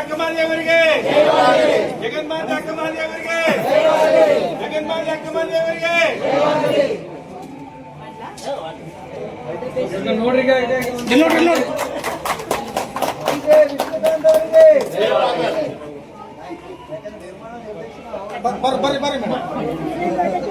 ಅಕ್ಕಮಾಲಿ ಅವರಿಗೆ ಜಗನ್ಮಾತೆ ಅಕ್ಕಮಾಲಿ ಅವರಿಗೆ ಜಗನ್ಮಾತೆ ಅಕ್ಕಮಾಲಿ ಅವರಿಗೆ ಬರ್ರಿ ಬರ್ರಿ ಮೇಡಮ್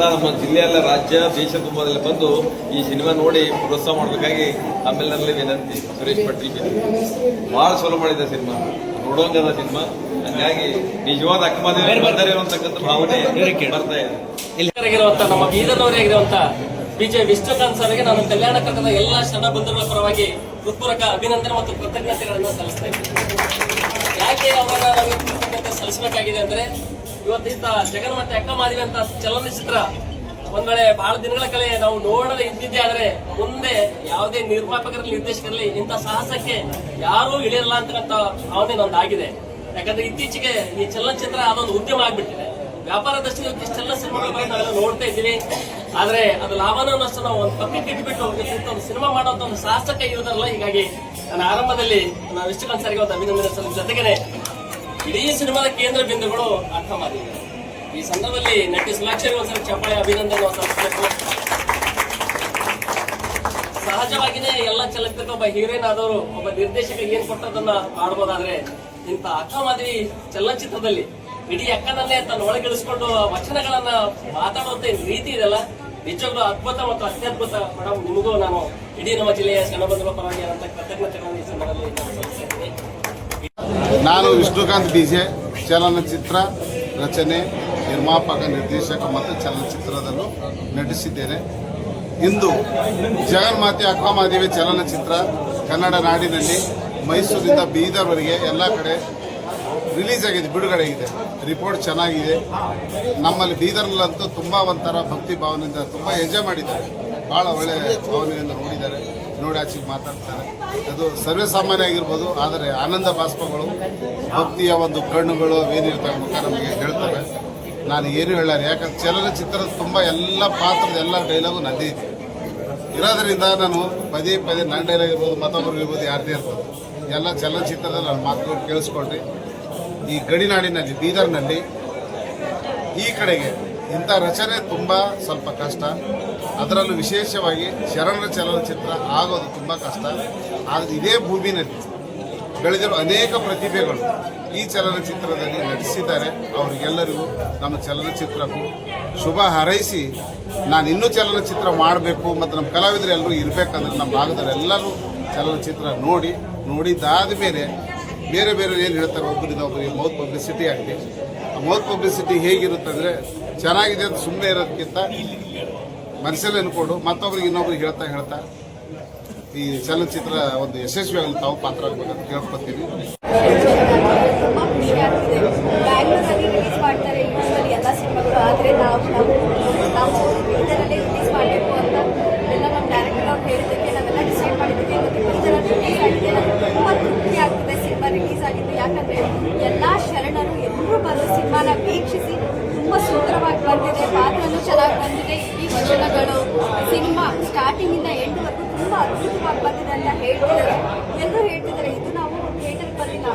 ಎಲ್ಲ ನಮ್ಮ ಜಿಲ್ಲೆಯಲ್ಲ ರಾಜ್ಯ ದೇಶ ತುಂಬದಲ್ಲಿ ಬಂದು ಈ ಸಿನಿಮಾ ನೋಡಿ ಪ್ರೋತ್ಸಾಹ ಮಾಡಬೇಕಾಗಿ ಆಮೇಲೆ ವಿನಂತಿ. ಸುರೇಶ್ ಪಟ್ಟಿ ಬಹಳ ಚಲೋ ಮಾಡಿದ ಸಿನಿಮಾ. ನೋಡೋಂಗದ ಸಿನಿಮಾ. ಹಂಗಾಗಿ ನಿಜವಾದ ಅಕ್ಕಮಾದೇವಿ ಬರ್ತಾರೆ. ಅಂತಕ್ಕಂಥ ಭಾವನೆ ಬರ್ತಾ ಇದೆ. ನಮ್ಮ ಬೀದರ್ನವರಾಗಿರುವಂತ ಬಿಜೆ ವಿಷ್ಣುಕಾಂತ್ ಸರ್ಗೆ ನಾನು ಕಲ್ಯಾಣ ಕಟ್ಟದ ಎಲ್ಲಾ ಶರಣ ಬಂಧುಗಳ ಪರವಾಗಿ ಹೃತ್ಪೂರ್ವಕ ಅಭಿನಂದನೆ ಮತ್ತು ಕೃತಜ್ಞತೆಗಳನ್ನು ಸಲ್ಲಿಸ್ತಾ ಇದ್ದೀನಿ. ಯಾಕೆ ಅವರನ್ನ ನಾವು ಕೃತಜ್ಞತೆ ಸಲ್ಲಿಸಬೇಕಾಗಿದೆ ಅಂದ್ರೆ ಇವತ್ತಿಂತ ಜಗನ್ ಮತ್ತೆ ಅಕ್ಕ ಮಾದಿವಿ ಅಂತ ಚಲನಚಿತ್ರ ಒಂದ್ ವೇಳೆ ಬಹಳ ದಿನಗಳ ಕಲೆ ನಾವು ನೋಡದೆ ಇದ್ದಿದ್ದೆ ಆದ್ರೆ ಮುಂದೆ ಯಾವುದೇ ನಿರ್ಮಾಪಕರಲ್ಲಿ, ನಿರ್ದೇಶಕರಲ್ಲಿ ಇಂಥ ಸಾಹಸಕ್ಕೆ ಯಾರೂ ಇಳಿಯಲ್ಲ ಅಂತಕ್ಕಂಥ ಭಾವನೆ ನಂದಾಗಿದೆ. ಯಾಕಂದ್ರೆ ಇತ್ತೀಚೆಗೆ ಈ ಚಲನಚಿತ್ರ ಅದೊಂದು ಉದ್ಯಮ ಆಗ್ಬಿಟ್ಟಿದೆ. ವ್ಯಾಪಾರ ದೃಷ್ಟಿಯಿಂದ ಇಷ್ಟೆಲ್ಲ ಸಿನಿಮಾಗಳು ಬರೋದು ನಾವೆಲ್ಲ ನೋಡ್ತಾ ಇದ್ದೀವಿ. ಆದ್ರೆ ಅದು ಲಾಭನೂ ನಷ್ಟ ನಾವು ಒಂದು ಪಕ್ಕಕ್ಕೆ ಇಟ್ಬಿಟ್ಟು ಒಂದು ಸಿನಿಮಾ ಮಾಡುವಂತ ಒಂದು ಸಾಹಸಕ್ಕೆ ಇರೋದಲ್ಲ. ಹೀಗಾಗಿ ನಾನು ಆರಂಭದಲ್ಲಿ ನಾವು ಇಷ್ಟು ಸರ್ಗೆ ಒಂದು ಅಭಿನಂದನೆ ಜೊತೆಗೆ ಜೊತೆಗೇನೆ ಇಡೀ ಸಿನಿಮಾದ ಕೇಂದ್ರ ಬಿಂದುಗಳು ಅರ್ಥ ಮಾಡಿದ್ದಾರೆ ಈ ಸಂದರ್ಭದಲ್ಲಿ ನಟಿ ಸುಲಾಕ್ಷರಿ ಒಂದ್ಸಲ ಚಪ್ಪಾಳೆ ಅಭಿನಂದನೆ ಸಹಜವಾಗಿನೇ ಎಲ್ಲ ಚಲನಚಿತ್ರ ಒಬ್ಬ ಹೀರೋಯಿನ್ ಆದವರು ಒಬ್ಬ ನಿರ್ದೇಶಕ ಏನ್ ಕೊಟ್ಟದನ್ನ ಮಾಡಬಹುದಾದ್ರೆ ಇಂತ ಅಕ್ಕ ಮಾದರಿ ಚಲನಚಿತ್ರದಲ್ಲಿ. ಇಡೀ ಅಕ್ಕನನ್ನೇ ತನ್ನ ಒಳಗಿಳಿಸ್ಕೊಂಡು ವಚನಗಳನ್ನ ಮಾತಾಡುವಂತ ರೀತಿ ಇದೆಲ್ಲ? ನಿಜವಾಗ್ಲೂ ಅದ್ಭುತ ಮತ್ತು ಅತ್ಯದ್ಭುತ. ಮೇಡಮ್ ನಿಮಗೂ ನಾನು ಇಡೀ ನಮ್ಮ ಜಿಲ್ಲೆಯ ಜನಬಂಧುಗಳ ಪರವಾಗಿ ಅಂತ ಕೃತಜ್ಞತೆಗಳನ್ನು ಈ ಸಂದರ್ಭದಲ್ಲಿ ಇದ್ದೀನಿ. ನಾನು ವಿಷ್ಣುಕಾಂತ್ ಬಿಜೆ ಚಲನಚಿತ್ರ ರಚನೆ, ನಿರ್ಮಾಪಕ, ನಿರ್ದೇಶಕ ಮತ್ತು ಚಲನಚಿತ್ರದಲ್ಲೂ ನಟಿಸಿದ್ದೇನೆ. ಇಂದು ಜಗನ್ಮಾತೆ ಅಕ್ಕಮಾದೇವಿ ಚಲನಚಿತ್ರ ಕನ್ನಡ ನಾಡಿನಲ್ಲಿ ಮೈಸೂರಿಂದ ಬೀದರ್ವರೆಗೆ ಎಲ್ಲ ಕಡೆ ರಿಲೀಸ್ ಆಗಿದೆ, ಬಿಡುಗಡೆ ಆಗಿದೆ ರಿಪೋರ್ಟ್ ಚೆನ್ನಾಗಿದೆ. ನಮ್ಮಲ್ಲಿ ಬೀದರ್ನಲ್ಲಂತೂ ತುಂಬ ಒಂಥರ ಭಕ್ತಿ ಭಾವನೆಯಿಂದ ತುಂಬ ಎಂಜಾಯ್ ಮಾಡಿದ್ದಾರೆ. ಭಾಳ ಒಳ್ಳೆಯ ಭಾವನೆಯಿಂದ ನೋಡಿದ್ದಾರೆ. ನೋಡಿ ಆಚೆಗೆ ಮಾತಾಡ್ತಾರೆ. ಅದು ಸರ್ವೇ ಸಾಮಾನ್ಯ ಆಗಿರ್ಬೋದು, ಆದರೆ ಆನಂದ ಬಾಷ್ಪಗಳು, ಭಕ್ತಿಯ ಒಂದು ಕಣ್ಣುಗಳು ಏನಿರ್ತವೆ ಮುಖ ನಮಗೆ ಹೇಳ್ತಾರೆ. ನಾನು ಏನು ಹೇಳಾರೆ ಯಾಕಂದ್ರೆ ಚಲನಚಿತ್ರದ ತುಂಬ ಎಲ್ಲ ಪಾತ್ರದ ಎಲ್ಲ ಡೈಲಾಗು ನದೇ ಇದೆ. ಇರೋದ್ರಿಂದ ನಾನು ಪದೇ ಪದೇ ನನ್ನ ಡೈಲಾಗ್ ಇರ್ಬೋದು ಮತ್ತೊಬ್ಬರು ಇರ್ಬೋದು, ಯಾರದೇ ಇರ್ಬೋದು, ಎಲ್ಲ ಚಲನಚಿತ್ರದಲ್ಲಿ ನಾನು ಮಾತುಗಳು ಕೇಳಿಸ್ಕೊಂಡ್ರಿ ಈ ಗಡಿನಾಡಿನಲ್ಲಿ, ಬೀದರ್ನಲ್ಲಿ, ಈ ಕಡೆಗೆ ಇಂಥ ರಚನೆ ತುಂಬ ಸ್ವಲ್ಪ ಕಷ್ಟ. ಅದರಲ್ಲೂ ವಿಶೇಷವಾಗಿ ಶರಣರ ಚಲನಚಿತ್ರ ಆಗೋದು ತುಂಬ ಕಷ್ಟ. ಆದರೆ ಇದೇ ಭೂಮಿನಲ್ಲಿ ಬೆಳೆದಿರುವ ಅನೇಕ ಪ್ರತಿಭೆಗಳು ಈ ಚಲನಚಿತ್ರದಲ್ಲಿ ನಟಿಸಿದ್ದಾರೆ. ಅವರಿಗೆಲ್ಲರಿಗೂ ನಮ್ಮ ಚಲನಚಿತ್ರಕ್ಕೂ ಶುಭ ಹಾರೈಸಿ ನಾನು ಇನ್ನೂ ಚಲನಚಿತ್ರ ಮಾಡಬೇಕು ಮತ್ತು ನಮ್ಮ ಕಲಾವಿದರು ಎಲ್ಲರೂ ಇರಬೇಕಂದ್ರೆ ನಮ್ಮ ಭಾಗದಲ್ಲಿ ಎಲ್ಲರೂ ಚಲನಚಿತ್ರ ನೋಡಿ, ನೋಡಿದ್ದಾದ ಮೇಲೆ ಬೇರೆ ಬೇರೆ ಏನು ಹೇಳ್ತಾರೆ ಒಬ್ಬರಿಂದ ಒಬ್ಬರಿಗೆ ಮೌತ್ ಪಬ್ಲಿಸಿಟಿ ಆಗಿದೆ. ಆ ಮೌತ್ ಪಬ್ಲಿಸಿಟಿ ಹೇಗಿರುತ್ತಂದರೆ ಚೆನ್ನಾಗಿದೆ ಅಂತ ಸುಮ್ಮನೆ ಇರೋದಕ್ಕಿಂತ ಮನಸ್ಸಲ್ಲಿ ಅನ್ಕೊಂಡು ಮತ್ತೊಬ್ರಿಗೆ ಇನ್ನೊಬ್ರಿಗೆ ಹೇಳ್ತಾ ಹೇಳ್ತಾ ಈ ಚಲನಚಿತ್ರ ಒಂದು ಯಶಸ್ವಿ ಆಗಲಿ ತಾವು ಪಾತ್ರ ಆಗ್ಬೇಕಂತ ಕೇಳ್ಕೊತೀನಿ ಆದ್ರೆ ಖುಷಿ ಆಗ್ತಿದೆ ಬ್ಯಾಂಗ್ಳೂರಲ್ಲಿ ರಿಲೀಸ್ ಮಾಡ್ತಾರೆ ಯೂಶ್ವಲಿ ಎಲ್ಲ ಸಿನಿಮಾಗಳು ಆದರೆ ನಾವು ನಾವು ನಾವು ಬೀದರಲ್ಲಿ ರಿಲೀಸ್ ಮಾಡಬೇಕು ಅಂತ ಎಲ್ಲ ನಮ್ಮ ಡೈರೆಕ್ಟರ್ ಅವ್ರು ಹೇಳಿದ್ದಕ್ಕೆ ನಾವೆಲ್ಲ ಡಿಸೈಡ್ ಮಾಡಿದ್ದೀವಿ ಮತ್ತು ಬೀದರಲ್ಲಿ ರಿಲೀಸ್ ಆಗಿದೆ ನಮ್ಗೆ ತುಂಬ ತೃಪ್ತಿ ಆಗ್ತಿದೆ ಸಿನಿಮಾ ರಿಲೀಸ್ ಆಗಿದ್ದು ಯಾಕಂದರೆ ಎಲ್ಲ ಶರಣರು ಎಲ್ಲರೂ ಬಂದು ಸಿನಿಮಾನ ವೀಕ್ಷಿಸಿ ತುಂಬ ಬಂದಿದೆ ಪಾತ್ರನೂ ಚೆನ್ನಾಗಿ ಬಂದಿದೆ. ಈ ವಚನಗಳು ಸಿನಿಮಾ ಸ್ಟಾರ್ಟಿಂಗಿಂದ ಎಂಡ್ವರೆಗೂ ತುಂಬ ಅದ್ಭುತವಾಗಿ ಬಂದಿದೆ ಅಂತ ಹೇಳ್ತಿದ್ದಾರೆ. ಎಲ್ಲರೂ ಹೇಳ್ತಿದ್ದಾರೆ, ಇದು ನಾವು ಥಿಯೇಟರ್ ಬಂದಿಲ್ಲ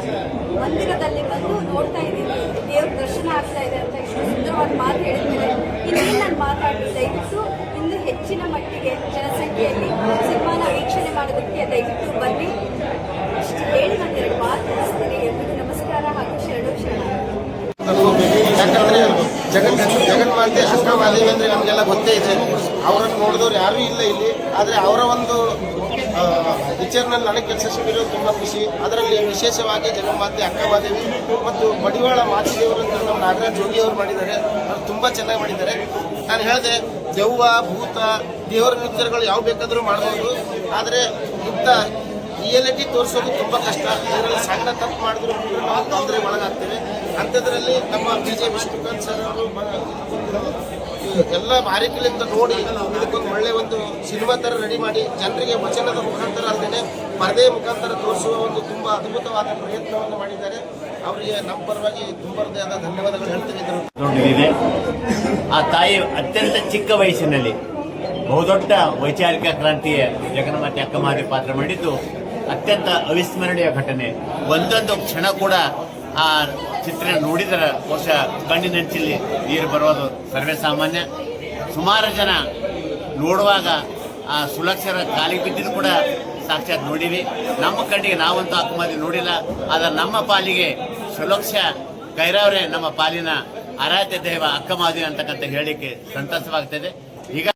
ಮಂದಿರದಲ್ಲಿ ಬಂದು ನೋಡ್ತಾ ಇದ್ದೀವಿ. ದೇವ್ರ ದರ್ಶನ ಆಗ್ತಾ ಇದೆ ಅಂತ ಇಷ್ಟು ಸುಂದರವಾದ ಮಾತು ಹೇಳಿದ್ದಾರೆ. ಇನ್ನೇನು ನಾನು ಮಾತಾಡಿ ದಯವಿಟ್ಟು ಇನ್ನು ಹೆಚ್ಚಿನ ಮಟ್ಟಿಗೆ ಜನಸಂಖ್ಯೆಯಲ್ಲಿ ಸಿನಿಮಾನ ವೀಕ್ಷಣೆ ಮಾಡೋದಕ್ಕೆ ದಯವಿಟ್ಟು ಬನ್ನಿ. ಇಷ್ಟು ಹೇಳಿ ನಾನು ಎರಡು ಮಾತು ಎಲ್ರಿಗೂ ನಮಸ್ಕಾರ ಹಾಗೂ ಶರಣು ಶರಣ. ಜಗನ್ ಜಗನ್ಮಾತೆ ಅಕ್ಕಮಾದೇವಿ ಅಂದರೆ ನಮಗೆಲ್ಲ ಗೊತ್ತೇ ಇದೆ. ಅವರನ್ನು ನೋಡಿದವ್ರು ಯಾರೂ ಇಲ್ಲ ಇಲ್ಲಿ. ಆದರೆ ಅವರ ಒಂದು ಪಿಕ್ಚರ್ನಲ್ಲಿ ನನಗೆ ಕೆಲಸ ಸಿಕ್ಕಿರೋದು ತುಂಬ ಖುಷಿ. ಅದರಲ್ಲಿ ವಿಶೇಷವಾಗಿ ಜಗನ್ಮಾತೆ ಅಕ್ಕಮಾದೇವಿ ಮತ್ತು ಮಡಿವಾಳ ಮಾಚಿದೇವರು ಅಂತ ನಮ್ಮ ನಾಗರಾಜ್ ಜೋಗಿ ಅವರು ಮಾಡಿದ್ದಾರೆ. ಅವ್ರು ತುಂಬ ಚೆನ್ನಾಗಿ ಮಾಡಿದ್ದಾರೆ. ನಾನು ಹೇಳಿದೆ, ದೆವ್ವ, ಭೂತ, ದೇವರ ಪಿಕ್ಚರ್ಗಳು ಯಾವ ಬೇಕಾದರೂ ಮಾಡ್ಬೋದು. ಆದರೆ ಇಂಥ ರಿಯಾಲಿಟಿ ತೋರಿಸೋದು ತುಂಬ ಕಷ್ಟ. ಇದರಲ್ಲಿ ಸಣ್ಣ ತಪ್ಪು ಮಾಡಿದ್ರು ನಾವು ತೊಂದರೆ ಒಳಗಾಗ್ತೇವೆ. ಅಂಥದ್ರಲ್ಲಿ ನಮ್ಮ ಬಿ ಜೆ ವಿಷ್ಣುಕಾಂತ್ ಸರ್ ಎಲ್ಲ ಮಾರಿಕಲಿಂದ ನೋಡಿ ಇದಕ್ಕೊಂದು ಒಳ್ಳೆ ಒಂದು ಸಿನಿಮಾ ಥರ ರೆಡಿ ಮಾಡಿ ಜನರಿಗೆ ವಚನದ ಮುಖಾಂತರ ಅಲ್ಲದೆ ಪರದೆ ಮುಖಾಂತರ ತೋರಿಸುವ ಒಂದು ತುಂಬ ಅದ್ಭುತವಾದ ಪ್ರಯತ್ನವನ್ನು ಮಾಡಿದ್ದಾರೆ. ಅವರಿಗೆ ನಮ್ಮ ಪರವಾಗಿ ತುಂಬ ಹೃದಯದ ಧನ್ಯವಾದಗಳು ಹೇಳ್ತೀನಿ ಆ ತಾಯಿ ಅತ್ಯಂತ ಚಿಕ್ಕ ವಯಸ್ಸಿನಲ್ಲಿ ಬಹುದೊಡ್ಡ ವೈಚಾರಿಕ ಕ್ರಾಂತಿಯ ಜಗನ್ಮಾತೆ ಅಕ್ಕಮಾರಿ ಪಾತ್ರ ಮಾಡಿದ್ದು ಅತ್ಯಂತ ಅವಿಸ್ಮರಣೀಯ ಘಟನೆ. ಒಂದೊಂದು ಕ್ಷಣ ಕೂಡ ಆ ಚಿತ್ರ ನೋಡಿದರೆ ವರ್ಷ ಕಣ್ಣಿನಂಚಲ್ಲಿ ನೀರು ಬರೋದು ಸರ್ವೇ ಸಾಮಾನ್ಯ ಸುಮಾರು ಜನ ನೋಡುವಾಗ ಆ ಸುಲಕ್ಷರ ಕಾಲಿಗೆ ಬಿದ್ದಿದ್ದು ಕೂಡ ಸಾಕ್ಷಾತ್ ನೋಡೀವಿ. ನಮ್ಮ ಕಣ್ಣಿಗೆ ನಾವಂತೂ ಅಕ್ಕಮಾದಿ ನೋಡಿಲ್ಲ. ಆದರೆ ನಮ್ಮ ಪಾಲಿಗೆ ಸುಲಕ್ಷ ಕೈರವರೇ, ನಮ್ಮ ಪಾಲಿನ ಆರಾಧ್ಯ ದೇವ ಅಕ್ಕಮಾದಿ ಅಂತಕ್ಕಂಥ ಹೇಳಿಕೆ ಸಂತಸವಾಗ್ತದೆ. ಈಗ